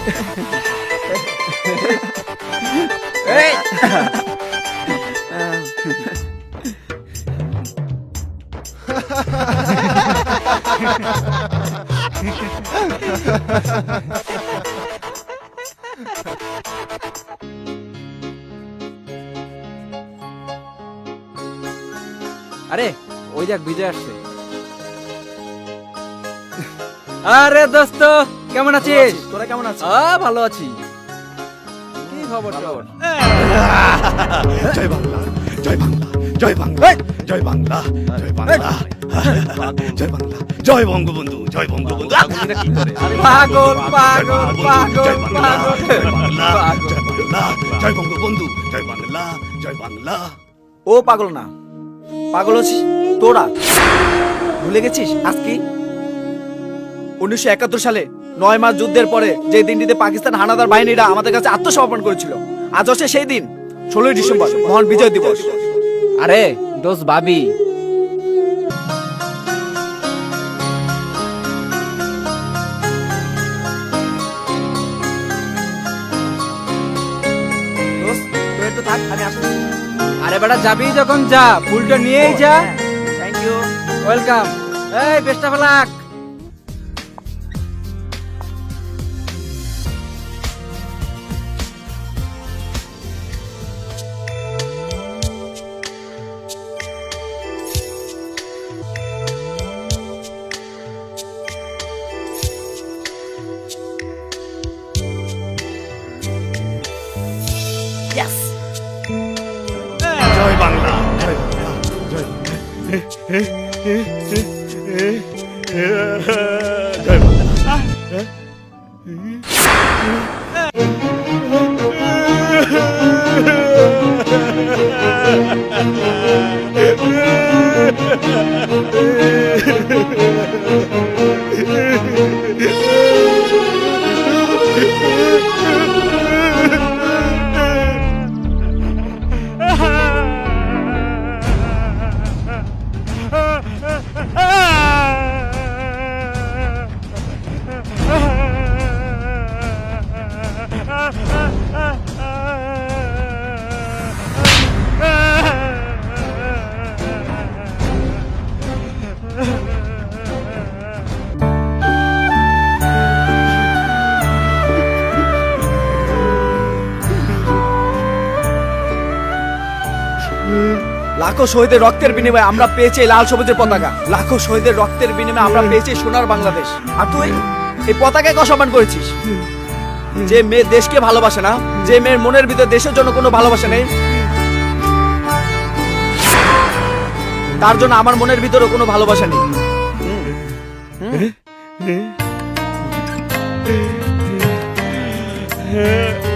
আরে ওই দেখ বিজয় আসছে। আরে দোস্ত! কেমন আছিস তোরা কেমন আছিস আ ভালো আছি কি খবর খবর জয় বাংলা জয় বাংলা জয় বাংলা জয় বাংলা জয় বাংলা জয় বাংলা জয় বঙ্গবন্ধু জয় বঙ্গবন্ধু পাগল পাগল পাগল জয় বাংলা জয় বাংলা পাগল জয় বাংলা জয় বঙ্গবন্ধু জয় বাংলা জয় বাংলা ও পাগল না পাগল হচ্ছিস তোরা ভুলে গেছিস আজকে উনিশশো একাত্তর সালে নয় মাস যুদ্ধের পরে যে দিনটিতে পাকিস্তান হানাদার বাহিনীরা আমাদের কাছে আত্মসমর্পণ করেছিল আজ হচ্ছে সেই দিন ষোলোই ডিসেম্বর মহান বিজয় দিবস। আরে দোষ ভাবি। আরে বেটা যাবি যখন যা ফুলটা নিয়েই যা। থ্যাংক ইউ ওয়েলকাম এই বেস্ট অফ জয় বাংলা লাখো শহীদের রক্তের বিনিময়ে আমরা পেয়েছি লাল সবুজের পতাকা। লাখো শহীদের রক্তের বিনিময়ে আমরা পেয়েছি সোনার বাংলাদেশ। আর তুই এই পতাকাকে অসম্মান করেছিস? যে মেয়ে দেশকে ভালোবাসে না, যে মেয়ের মনের ভিতরে দেশের জন্য কোনো ভালোবাসা নেই। তার জন্য আমার মনের ভিতরে কোনো ভালোবাসা নেই। তোমার